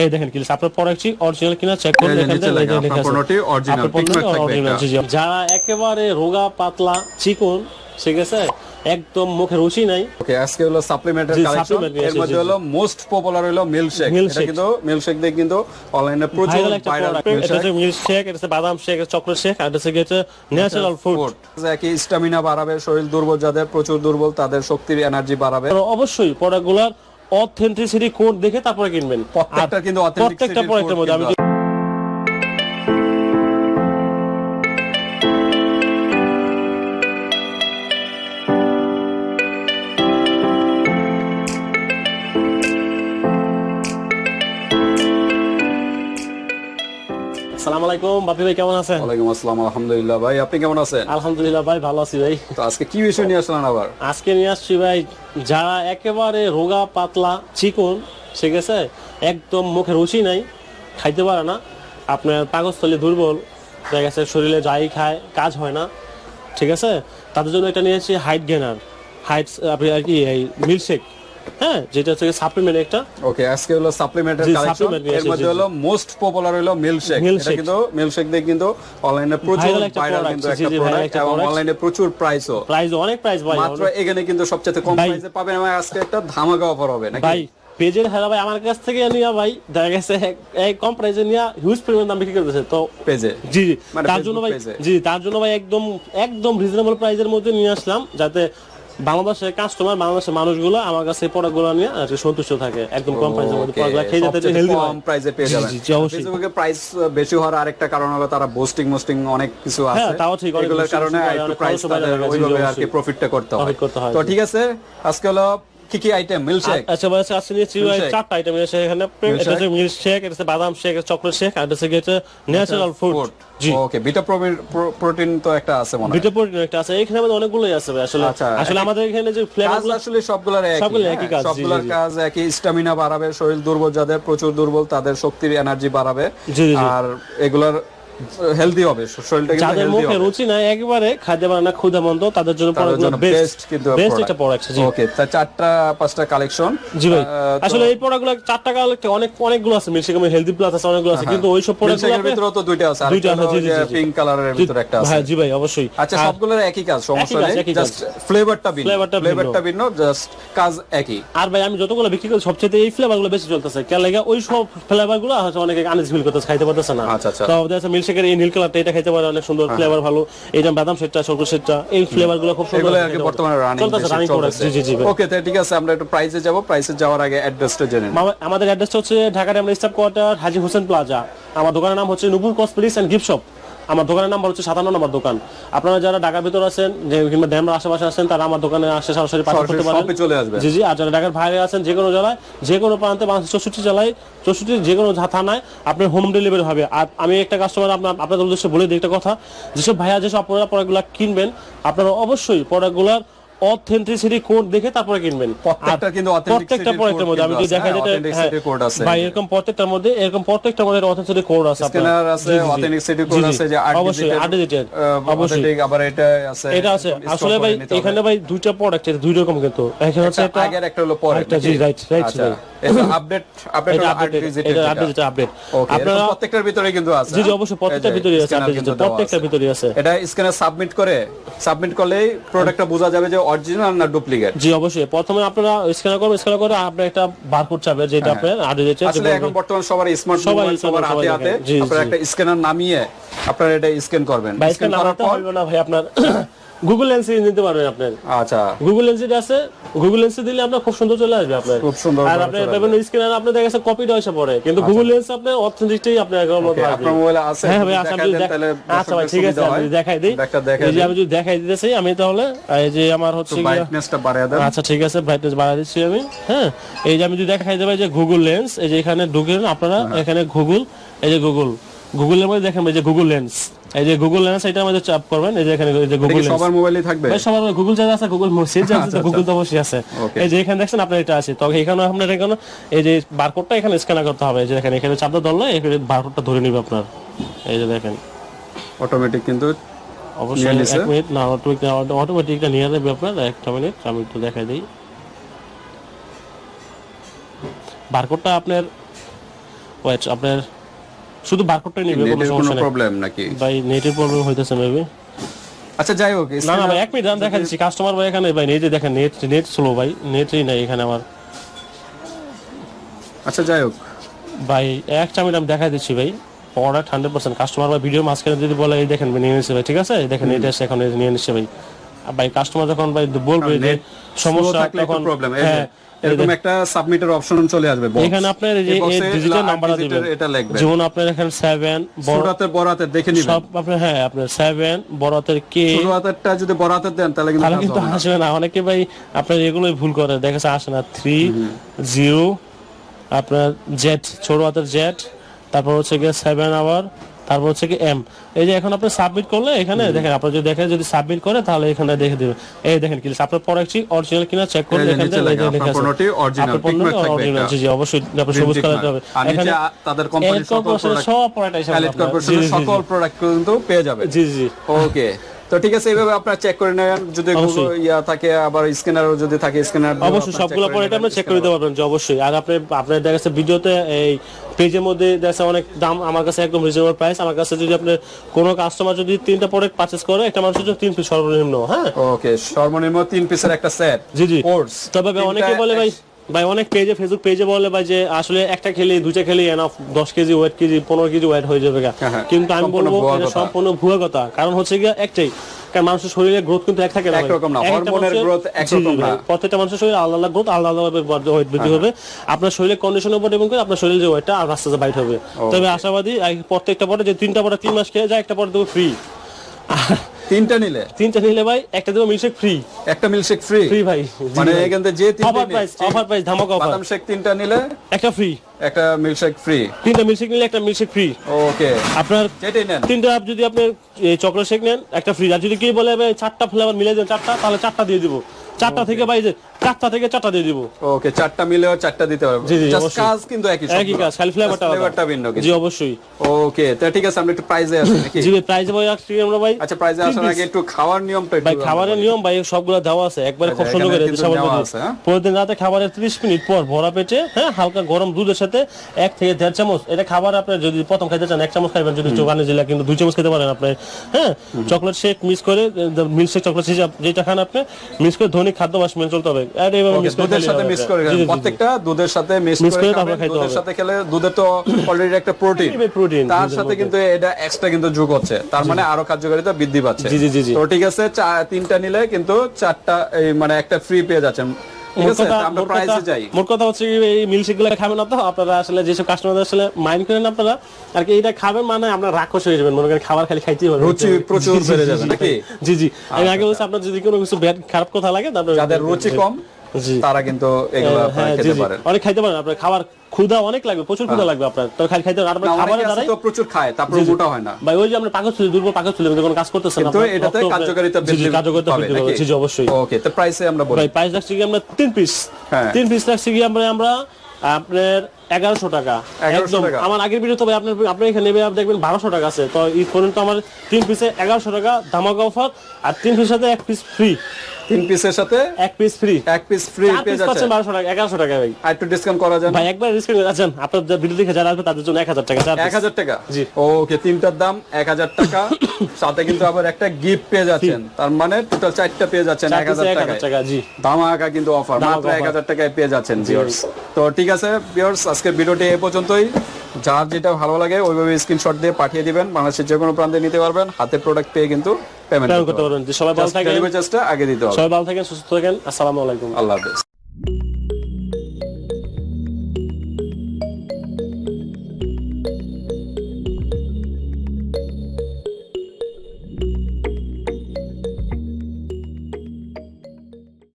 এই দেখেন কি আপনার প্রোডাক্ট অরিজিনাল কিনা চেক যে এই যে আপনার পণ্যটি জি। যারা একেবারে রোগা পাতলা চিকন ঠিক আছে? একদম মুখে রুচি নাই। ওকে আজকে হলো সাপ্লিমেন্টারি কালেকশন এর মধ্যে হলো মোস্ট পপুলার হলো মিল্ক শেক এটা কিন্তু মিল্ক শেক দিয়ে কিন্তু অনলাইনে প্রচুর ভাইরাল এটা শেক এটা হচ্ছে বাদাম শেক চকলেট শেক আর এটা হচ্ছে ন্যাচারাল ফুড একই স্টামিনা বাড়াবে শরীর দুর্বল যাদের প্রচুর দুর্বল তাদের শক্তির এনার্জি বাড়াবে। অবশ্যই প্রোডাক্টগুলোর অথেন্টিসিটি কোড দেখে তারপরে কিনবেন। প্রত্যেকটা কিন্তু প্রত্যেকটা পরে প্রোডাক্টের মধ্যে। আমি আলাইকুম। বাপি ভাই কেমন আছেন? ওয়ালাইকুম আসসালাম আলহামদুলিল্লাহ ভাই আপনি কেমন আছেন? আলহামদুলিল্লাহ ভাই ভালো আছি ভাই। তো আজকে কি বিষয় নিয়ে আসলেন আবার? আজকে নিয়ে আসছি ভাই যারা একেবারে রোগা পাতলা চিকন ঠিক আছে একদম মুখে রুচি নাই খাইতে পারে না। আপনার পাকস্থলী দুর্বল দেখা গেছে শরীরে যাই খায় কাজ হয় না ঠিক আছে। তাদের জন্য এটা নিয়ে নিয়েছি হাইট গেনার হাইট আপনি আর কি এই মিল্কশেক। হ্যাঁ যেটা হচ্ছে সাপ্লিমেন্ট একটা। ওকে আজকে হলো সাপ্লিমেন্টারি কালেকশন এর মধ্যে হলো মোস্ট পপুলার হলো মিল্ক শেক এটা কিন্তু মিল্ক শেক দিয়ে কিন্তু অনলাইনে প্রচুর ভাইরাল কিন্তু একটা প্রোডাক্ট এবং অনলাইনে প্রচুর প্রাইসও প্রাইস অনেক প্রাইস ভাই মাত্র এখানে কিন্তু সবচেয়ে কম প্রাইসে পাবেন এবং আজকে একটা ধামাকা অফার হবে নাকি? ভাই পেজের হেরা ভাই আমার কাছ থেকে নিয়ে ভাই দেখা গেছে এক- এই কম প্রাইসে নিয়ে হিউজ পরিমাণ দাম বিক্রি করতেছে তো পেজে? জি জি। মানে তার জন্য ভাই জি তার জন্য ভাই একদম একদম রিজনেবল প্রাইসের মধ্যে নিয়ে আসলাম যাতে বাংলাদেশের কাস্টমার বাংলাদেশের মানুষগুলো আমার কাছে প্রোডাক্টগুলো নিয়ে আর কি সন্তুষ্ট থাকে। একদম কম প্রাইসের মধ্যে প্রোডাক্ট খেয়ে যেতে হেলদি কম প্রাইসে পেয়ে যাবেন। জি, জি, অবশ্যই। ফেসবুকে প্রাইস বেশি হওয়ার আরেকটা কারণ হলো তারা বোস্টিং মোস্টিং অনেক কিছু আছে। হ্যাঁ, তাও ঠিক, এগুলোর কারণে একটু প্রাইস তাদের ওইভাবে আর কি প্রফিটটা হয়। করতে হয়, তো ঠিক আছে আজকে হলো কি কি আইটেম মিল্কশেক আচ্ছা আজকে নিয়েছি চারটা আইটেম এসে এখানে। এটা হচ্ছে মিল্ক শেক এটা হচ্ছে বাদাম শেক চকলেট শেক আর এটা হচ্ছে ন্যাচারাল ফুড জি। ওকে বিটা প্রোটিন তো একটা আছে মনে হয়। ভিটা প্রোটিন একটা আছে এখানে আমাদের অনেকগুলোই আছে আসলে। আসলে আমাদের এখানে যে কাজ ফ্লেভারগুলো আসলে সবগুলোর একই। সবগুলো হ্যাঁ, একই কাজ, জি, সবগুলোর। কাজ একই। স্টামিনা বাড়াবে শরীর দুর্বল যাদের প্রচুর দুর্বল তাদের শক্তির এনার্জি বাড়াবে। আর এগুলার হেলদি হবে শরীরটা যাদের মুখে রুচি নাই একেবারে খাইতে পারে না ক্ষুধা মন্দ তাদের জন্য জন্য বেস্ট কিন্তু বেস্ট জি। ওকে তা চারটা পাঁচটা কালেকশন জি ভাই। আসলে এই প্রোডাক্টগুলো চার টাকা অনেক অনেকগুলো আছে হেলদি প্লাস আছে অনেকগুলো আছে কিন্তু ওই সব ভিতরে তো দুইটা আছে দুইটা আছে, জি, জি। পিঙ্ক কালারের ভিতরে একটা আছে। হ্যাঁ জি ভাই অবশ্যই। আচ্ছা সবগুলোর একই কাজ সমস্যা নেই জাস্ট ফ্লেভারটা ভিন্ন। ফ্লেভারটা ভিন্ন। জাস্ট কাজ একই। আর ভাই আমি যতগুলো বিক্রি করি সবচেয়ে এই ফ্লেভারগুলো বেশি চলতেছে। কেন লাগে ওই সব ফ্লেভারগুলো অনেকে আনিস ফিল করতেছে খাইতে পারতেছে না। আচ্ছা, আচ্ছা। তো মিল্কশেকের এই নীল কালারটা এটা খাইতে পারে অনেক সুন্দর ফ্লেভার ভালো। এই যে বাদাম সেটটা চকলেট সেটটা এই ফ্লেভারগুলো খুব সুন্দর এগুলো। বর্তমানে রানিং রানিং প্রোডাক্ট জি জি জি ওকে তাহলে ঠিক আছে আমরা একটু প্রাইসে যাব। প্রাইসে যাওয়ার আগে অ্যাড্রেসটা জেনে নিই। আমাদের অ্যাড্রেসটা হচ্ছে ঢাকার আমরা staff quarter Haji Hossain plaza আমার দোকানের নাম হচ্ছে Nupur cosmetics and gift shop আমার দোকানের নাম্বার হচ্ছে সাতান্ন নম্বর দোকান। আপনারা যারা ঢাকার ভিতর আছেন যে কিংবা ড্যামের আশেপাশে আছেন তারা আমার দোকানে আসে সরাসরি পার্সেল করতে পারেন। চলে আসবে জি জি আর যারা ঢাকার বাইরে আছেন যে কোনো জেলায় যে কোনো প্রান্তে বাংলাদেশ চৌষট্টি জেলায় চৌষট্টি যে কোনো থানায় আপনার হোম ডেলিভারি হবে। আর আমি একটা কাস্টমার আপনার আপনাদের উদ্দেশ্যে বলে দিই একটা কথা যেসব ভাইয়া যেসব আপনারা প্রোডাক্টগুলো কিনবেন আপনারা অবশ্যই প্রোডাক্টগুলোর অথেন্টিসিটি কোড দেখে তারপরে কিনবেন। প্রত্যেকটা কিন্তু প্রত্যেকটা প্রোডাক্টের মধ্যে আমি যদি দেখা যেটা হ্যাঁ, আছে। ভাই এরকম প্রত্যেকটার মধ্যে এরকম প্রত্যেকটা মধ্যে অথেন্টিসিটি কোড আছে স্ক্যানার আছে। অথেন্টিসিটি কোড আছে যে 8 অবশ্যই অবশ্যই। আবার এটা আছে এটা আছে। আসলে ভাই এখানে ভাই দুইটা প্রোডাক্ট আছে দুই রকম কিন্তু। এখানে হচ্ছে একটা আগের একটা হলো পরে একটা জি রাইট রাইট আচ্ছা। আপডেট আপডেট আপডেট 8 ডিজিটের এটা আপডেট এটা আপডেট ওকে আপনারা প্রত্যেকটার ভিতরে কিন্তু আছে জি জি অবশ্যই প্রত্যেকটার ভিতরে আছে scanner আপডেট কিন্তু দেওয়া প্রত্যেকটার ভিতরে আছে। এটা স্ক্যানার সাবমিট করে সাবমিট করলেই প্রোডাক্টটা বোঝা যাবে যে অরিজিনাল না ডুপ্লিকেট জি অবশ্যই। প্রথমে আপনারা স্ক্যান করবেন স্ক্যান করে আপনার একটা বারকোড চাবে যেটা আপনার হ্যাঁ, আসলে এখন বর্তমান সবার স্মার্ট মোবাইল সবার হাতে হাতে। আপনারা একটা স্ক্যানার নামিয়ে আপনারা এটা স্ক্যান করবেন। ভাই স্ক্যান স্ক্যান করার পর না ভাই আপনার গুগল লেন্সে নিতে পারবেন আপনার। আচ্ছা। গুগল লেন্সে আছে গুগল লেন্সে দিলে আপনার খুব সুন্দর চলে আসবে আপনার। খুব সুন্দর আর আপনি পাবেন স্ক্যানার আপনি দেখা গেছে কপিটা এসে পড়ে কিন্তু গুগল লেন্স আপনি অথেন্টিকটাই আপনার এগারো মতো আসবে। আপনার মোবাইলে আছে হ্যাঁ ভাই আচ্ছা আমি তাহলে আচ্ছা ভাই ঠিক আছে আমি দেখাই দিই। এই যে আমি যদি দেখাই দিতেছি আমি তাহলে এই যে আমার হচ্ছে ব্রাইটনেসটা বাড়িয়ে দেন। আচ্ছা ঠিক আছে ব্রাইটনেস বাড়াই দিচ্ছি আমি। হ্যাঁ এই যে আমি যদি দেখাই দেবো যে গুগল লেন্স এই যে এখানে ঢুকেন আপনারা হ্যাঁ। এখানে গুগল এই যে গুগল গুগলের মধ্যে দেখেন এই যে গুগল লেন্স এই যে গুগল লেন্স এটা আমাদের চাপ করবেন। এই যে এখানে এই যে গুগল সবার মোবাইলেই থাকবে? ভাই সবার গুগল যা আছে গুগল সেজ আছে গুগল তো অবশ্যই আছে। আচ্ছা, এই যে এখানে দেখছেন আপনার এটা আছে। তবে এখানে আপনার এখানে এই যে বারকোডটা এখানে স্ক্যান করতে হবে। এই যে দেখেন এখানে চাপটা ধরলে এখানে বারকোডটা ধরে নিবে আপনার। এই যে দেখেন। অটোমেটিক কিন্তু অবশ্যই এক মিনিট না অটোমেটিক অটোমেটিকটা নিয়ে যাবে আপনার। একটা মিনিট আমি একটু দেখাই দিই। বারকোডটা আপনার ওয়েট আপনার শুধু বারকোডটাই নেবে কোনো সমস্যা নেই। প্রবলেম নাকি? ভাই নেটের প্রবলেম হইতেছে মেবি আচ্ছা যাই হোক না না ভাই এক মিনিট আমি দেখা দিচ্ছি কাস্টমার ভাই এখানে ভাই নেটে দেখেন নেট নেট স্লো ভাই নেটই নাই এখানে আমার। আচ্ছা যাই হোক। ভাই একটা মিনিট আমি দেখা দিচ্ছি ভাই। প্রোডাক্ট হান্ড্রেড পার্সেন্ট কাস্টমার ভাই ভিডিও মাঝখানে যদি বলে এই দেখেন নিয়ে নিচ্ছে ভাই ঠিক আছে? দেখেন এটা এখন নিয়ে নিচ্ছে ভাই। ভাই কাস্টমার যখন ভাই বলবে যে সমস্যা তখন প্রবলেম হ্যাঁ এরকম একটা সাবমিটের অপশন চলে আসবে এখানে আপনার যে ডিজিটাল এর দিবেন। এটা লিখবেন যেমন আপনার এখানে সেভেন বড় ছোট হাতের বড় হাতের দেখে নিবেন। সব আপনার হ্যাঁ আপনার সেভেন বড় হাতের কে ছোট হাতেরটা যদি বড় হাতের দেন তাহলে কিন্তু তাহলে কিন্তু আসবে না। অনেকে ভাই আপনার এগুলোই ভুল করে। দেখা যাচ্ছে আসে না। থ্রি জিরো আপনার জেড ছোট হাতের জেড তারপর হচ্ছে গিয়ে সেভেন আওয়ার তারপর হচ্ছে কি এম এই যে এখন আপনি সাবমিট করলে এখানে দেখেন আপনি যদি দেখেন যদি সাবমিট করে তাহলে এখানে দেখে দেবে এই দেখেন কি আপনার প্রোডাক্টটি অরিজিনাল কিনা চেক করে দেখেন যে এই যে লেখা, আপনার আছে। পণ্যটি অরিজিনাল পণ্যটি থাকবে। জি জি অবশ্যই আপনি সবুজ কালার। হবে এখানে তাদের কোম্পানির সকল আসলে সব প্রোডাক্ট সকল প্রোডাক্ট কিন্তু পেয়ে যাবে জি জি। ওকে তো ঠিক আছে এইভাবে আপনারা চেক করে নেন। যদি ইয়া থাকে আবার স্ক্যানারও যদি থাকে স্ক্যানার অবশ্যই সবগুলো পরে এটা আপনি চেক করে দিতে পারবেন যে অবশ্যই। আর আপনি আপনার দেখা যাচ্ছে ভিডিওতে এই পেজের মধ্যে দেখা অনেক দাম আমার কাছে একদম রিজনেবল প্রাইস আমার কাছে যদি আপনি কোনো কাস্টমার যদি তিনটা প্রোডাক্ট পারচেস করে একটা মানুষের জন্য তিন পিস সর্বনিম্ন হ্যাঁ? ওকে সর্বনিম্ন তিন পিসের একটা সেট জি জি। কোর্স তবে অনেকে বলে ভাই ভাই অনেক পেজে ফেসবুক পেজে বলে ভাই যে আসলে একটা খেলে দুইটা খেলে এনাফ দশ কেজি ওয়েট কেজি পনেরো কেজি ওয়েট হয়ে যাবে। হ্যাঁ, হ্যাঁ। কিন্তু আমি বলব এটা সম্পূর্ণ ভুয়া কথা। কারণ হচ্ছে গিয়ে একটাই কারণ মানুষের শরীরের গ্রোথ কিন্তু এক থাকে না একরকম না, হরমোনের মানুষের- growth জি, জি একরকম না। প্রত্যেকটা মানুষের শরীরে আলাদা আলাদা গ্রোথ আলাদা আলাদা ওয়েট বৃদ্ধি হবে। আপনার শরীরের কন্ডিশনের উপর এবং আপনার শরীরের যে ওয়েটটা আর আস্তে আস্তে বাইট হবে। তবে আশাবাদী প্রত্যেকটা পরে যে তিনটা পরে তিন মাস খেয়ে যায় একটা পরে দেবো ফ্রি তিনটা নিলে? তিনটা নিলে ভাই একটা দেবো মিল্কশেক ফ্রি একটা মিল্কশেক ফ্রি ফ্রি ভাই মানে এখান থেকে যে তিনটা অফার প্রাইস অফার প্রাইস ধামাকা অফার বাদাম শেক তিনটা নিলে? একটা ফ্রি একটা মিল্কশেক ফ্রি তিনটা মিল্কশেক নিলে একটা মিল্কশেক ফ্রি ওকে আপনার যেটাই নেন। তিনটা যদি আপনি চকলেট শেক নেন একটা ফ্রি আর যদি কেউ বলে চারটা ফ্লেভার মিলে দেন চারটা তাহলে চারটা দিয়ে দিব। চারটা থেকে ভাই যে চারটা থেকে চারটা দিয়ে দিব। ওকে চারটা মিলেও চারটা দিতে পারব। জি, জি, কাজ কিন্তু একই একই কাজ খালি ফ্লেভারটা ফ্লেভারটা ভিন্ন জি অবশ্যই। ওকে তো ঠিক আছে আমরা একটু প্রাইজে আসি নাকি? জি ভাই প্রাইস ভাই আসছি আমরা ভাই। আচ্ছা প্রাইজে আসার আগে একটু খাওয়ার নিয়মটা একটু ভাই খাবারের নিয়ম ভাই সবগুলো দেওয়া আছে। একবারে খুব আচ্ছা, সুন্দর করে এখানে কিন্তু দিশা দেওয়া বলতে আছে, হ্যাঁ? পরের দিন রাতে খাবারের 30 মিনিট পর ভরা পেটে হ্যাঁ হালকা গরম দুধের সাথে এক থেকে দেড় চামচ। এটা খাবার আপনি যদি প্রথম খাইতে চান এক চামচ খাইবেন। যদি চোখানে জেলা কিন্তু দুই চামচ খেতে পারেন আপনি হ্যাঁ? চকলেট শেক মিক্স করে মিল্ক শেক চকলেট শেক যেটা খান আপনি মিক্স করে ধনী খাদ্য মাস মেনে চলতে হবে। আর মিক্স দুধের সাথে মিক্স করে। প্রত্যেকটা দুধের সাথে মিক্স করে খাবেন দুধের সাথে খেলে দুধে তো অলরেডি একটা প্রোটিন তার সাথে কিন্তু এটা এক্সট্রা কিন্তু যোগ হচ্ছে। তার মানে আরও কার্যকারিতা বৃদ্ধি পাচ্ছে। তো ঠিক আছে তিনটা নিলে কিন্তু চারটা মানে একটা ফ্রি পেয়ে যাচ্ছেন মোট কথা- হচ্ছে এই মিল্কশেকগুলো খাবেন না তো আপনারা আসলে যেসব কাস্টমার আসলে মাইন্ড করেন আপনারা আর কি এটা খাবেন মানে আপনার রাক্ষস হয়ে যাবেন মনে করেন খাবার খালি খাইতেই হবে। রুচি প্রচুর জি, জি, বেড়ে যাবে নাকি? জি জি। আমি আগে বলছি আপনার যদি কোনো কিছু খারাপ কথা লাগে তারপরে যাদের রুচি কম তারা কিন্তু এগুলো আপনারা হ্যাঁ খেতে পারেন। অনেক খাইতে পারেন আপনার খাবার ক্ষুধা অনেক লাগবে প্রচুর ক্ষুধা লাগবে আপনার। তো খালি খাইতে আপনার খাবারের দ্বারাই তো প্রচুর খায় তারপরে মোটা হয় না। ভাই ওই যে আমরা পাকস্থলী চুলি দুর্বল পাকস্থলী চুলি কোনো কাজ করতেছেন না আপনার? এটাতে কার্যকারিতা বৃদ্ধি কার্যকারিতা বৃদ্ধি পাবে। জি অবশ্যই। ওকে তো প্রাইসে আমরা বলি। ভাই প্রাইস রাখছি কি আমরা তিন পিস হ্যাঁ। তিন পিস রাখছি কি আমরা আমরা আপনার এগারোশো টাকা। একদম আমার আগের ভিডিও তো ভাই আপনার আপনার এখানে নেবে দেখবেন বারোশো টাকা আছে। তো এই পর্যন্ত আমার তিন পিসে এগারোশো টাকা ধামাকা অফার আর তিন পিসের সাথে এক পিস ফ্রি তিন পিসের সাথে এক পিস ফ্রি এক পিস ফ্রি পেয়ে পিস পাচ্ছেন টাকা এগারোশো টাকা ভাই। আর একটু ডিসকাউন্ট করা যায় ভাই একবার রিস্ক আছেন আপনার যা ভিডিও দেখে যারা আসবে তাদের জন্য এক হাজার টাকা চার এক piece। হাজার টাকা? জি। ওকে তিনটার দাম এক হাজার টাকা। সাথে কিন্তু আবার একটা গিফট পেয়ে যাচ্ছেন। তার মানে টোটাল চারটা পেয়ে যাচ্ছেন চার এক piece হাজার এক হাজার টাকায়। টাকা জি। ধামাকা কিন্তু অফার মাত্র এক offer। হাজার টাকায় পেয়ে যাচ্ছেন ভিউয়ার্স তো ঠিক আছে ভিউয়ার্স আজকের ভিডিওটি এ পর্যন্তই। যার যেটা ভালো লাগে ওইভাবে স্ক্রিনশট দিয়ে পাঠিয়ে দিবেন। বাংলাদেশের যে কোনো প্রান্তে নিতে পারবেন। হাতে প্রোডাক্ট পেয়ে কিন্তু পেমেন্ট করতে পারবেন। যে সবাই ভালো থাকেন। আগে দিতে হবে। সবাই ভালো থাকেন সুস্থ থাকেন। আসসালামু আলাইকুম। আল্লাহ হাফেজ